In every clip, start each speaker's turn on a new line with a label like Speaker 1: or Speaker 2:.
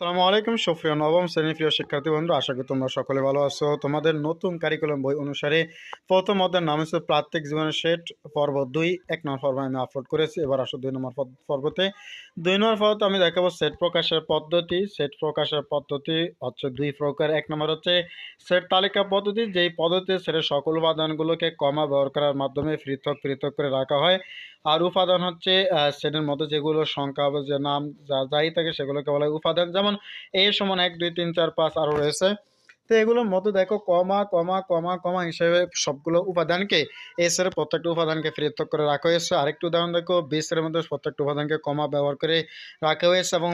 Speaker 1: সালামু আলাইকুম সফিয়া নবম শ্রেণি প্রিয় শিক্ষার্থী বন্ধু আশা করি তোমরা সকলে ভালো আছো। তোমাদের নতুন কারিকুলাম বই অনুসারে প্রথম অধ্যায়ের নাম হচ্ছে প্রাত্যিক জীবনের সেট পর্ব দুই, এক নম্বর পর্ব আমি আপলোড করেছি, এবার আসো দুই নম্বর পর্বতে। দুই নম্বর পর্বতে আমি দেখাবো সেট প্রকাশের পদ্ধতি। সেট প্রকাশের পদ্ধতি হচ্ছে দুই প্রকার। এক নম্বর হচ্ছে সেট তালিকা পদ্ধতি, যেই পদ্ধতিতে সেটের সকল উপাদানগুলোকে কমা ব্যবহার করার মাধ্যমে পৃথক পৃথক করে রাখা হয়। আর উপাদান হচ্ছে সেটের মধ্যে যেগুলো সংখ্যা যে নাম যা যাই থাকে সেগুলোকে বলা হয় উপাদান। যেমন এ সমান এক, দুই, তিন, চার, পাঁচ আরও রয়েছে। তো এগুলোর মধ্যে দেখো, কমা কমা কমা কমা হিসেবে সবগুলো উপাদানকে এস এর প্রত্যেকটা উপাদানকে পৃথক করে রাখা হয়েছে। আরেকটি উদাহরণ দেখো বিশ এর মধ্যে প্রত্যেকটা উপাদানকে কমা ব্যবহার করে রাখা হয়েছে এবং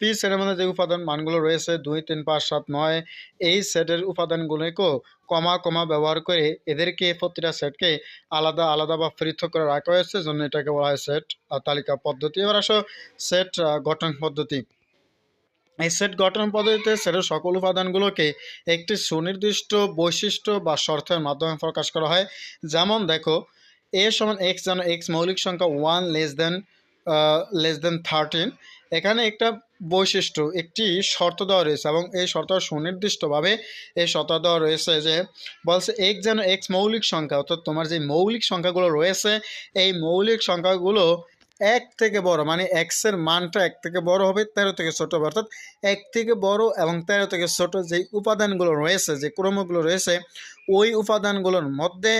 Speaker 1: পি সেটের মধ্যে যে উপাদান মানগুলো রয়েছে, দুই, তিন, পাঁচ, সাত, নয়, এই সেটের উপাদানগুলোকেও কমা কমা ব্যবহার করে এদেরকে প্রতিটা সেটকে আলাদা আলাদা বা পৃথক করে রাখা হয়েছে। জন্য এটাকে বলা হয় সেট তালিকা পদ্ধতি। এবার আসো সেট গঠন পদ্ধতি। এই সেট গঠন পদ্ধতিতে সেটের সকল উপাদানগুলোকে একটি সুনির্দিষ্ট বৈশিষ্ট্য বা শর্তের মাধ্যমে প্রকাশ করা হয়। যেমন দেখো এ সমান এক্স যেন এক্স মৌলিক সংখ্যা one less than less than thirteen এখানে একটা বৈশিষ্ট্য, একটি শর্ত দেওয়া রয়েছে এবং এই শর্ত সুনির্দিষ্টভাবে এই শর্ত দেওয়া রয়েছে যে, বলছে এক্স যেন এক্স মৌলিক সংখ্যা, অর্থাৎ তোমার যে মৌলিক সংখ্যাগুলো রয়েছে, এই মৌলিক সংখ্যাগুলো এক থেকে বড় মানে এক্সের মানটা এক থেকে বড় হবে তেরো থেকে ছোট হবে। অর্থাৎ এক থেকে বড় এবং তেরো থেকে ছোট যেই উপাদানগুলো রয়েছে, যে ক্রমগুলো রয়েছে, ওই উপাদানগুলোর মধ্যে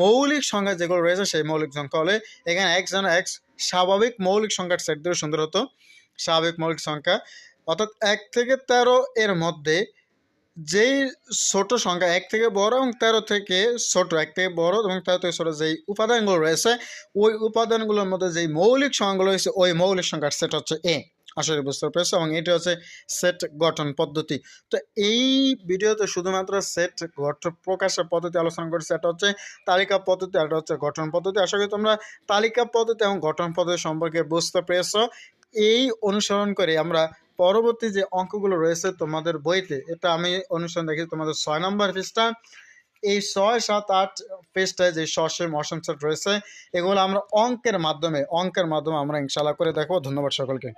Speaker 1: মৌলিক সংখ্যা যেগুলো রয়েছে সেই মৌলিক সংখ্যা হলে এখানে এক্স যেন এক্স স্বাভাবিক মৌলিক সংখ্যার সেট দিলে সুন্দর হতো। স্বাভাবিক মৌলিক সংখ্যা। অর্থাৎ এক থেকে তেরো এর মধ্যে যেই ছোট সংখ্যা এক থেকে বড় এবং তেরো থেকে ছোট, এক থেকে বড় এবং তেরো থেকে ছোট যেই উপাদানগুলো রয়েছে, ওই উপাদানগুলোর মধ্যে যেই মৌলিক সংখ্যাগুলো রয়েছে, ওই মৌলিক সংখ্যার সেট হচ্ছে এ আসলে বুঝতে পেরেছ? এবং এটি হচ্ছে সেট গঠন পদ্ধতি। তো এই ভিডিওতে শুধুমাত্র সেট গঠন প্রকাশের পদ্ধতি আলোচনা করছি এটা হচ্ছে তালিকা পদ্ধতি আর হচ্ছে গঠন পদ্ধতি। আশা করি তোমরা তালিকা পদ্ধতি এবং গঠন পদ্ধতি সম্পর্কে বুঝতে পেরেছ। এই অনুসরণ করে আমরা পরবর্তী যে অঙ্কগুলো রয়েছে তোমাদের বইতে, এটা আমি অনুষ্ঠান দেখি তোমাদের ছয় নম্বর পৃষ্ঠা। এই ছয়, সাত, আট পৃষ্ঠায় যে সসীম অসম সেট রয়েছে, এগুলো আমরা অঙ্কের মাধ্যমে অঙ্কের মাধ্যমে আমরা ইনশাল্লাহ করে দেখব। ধন্যবাদ সকলকে।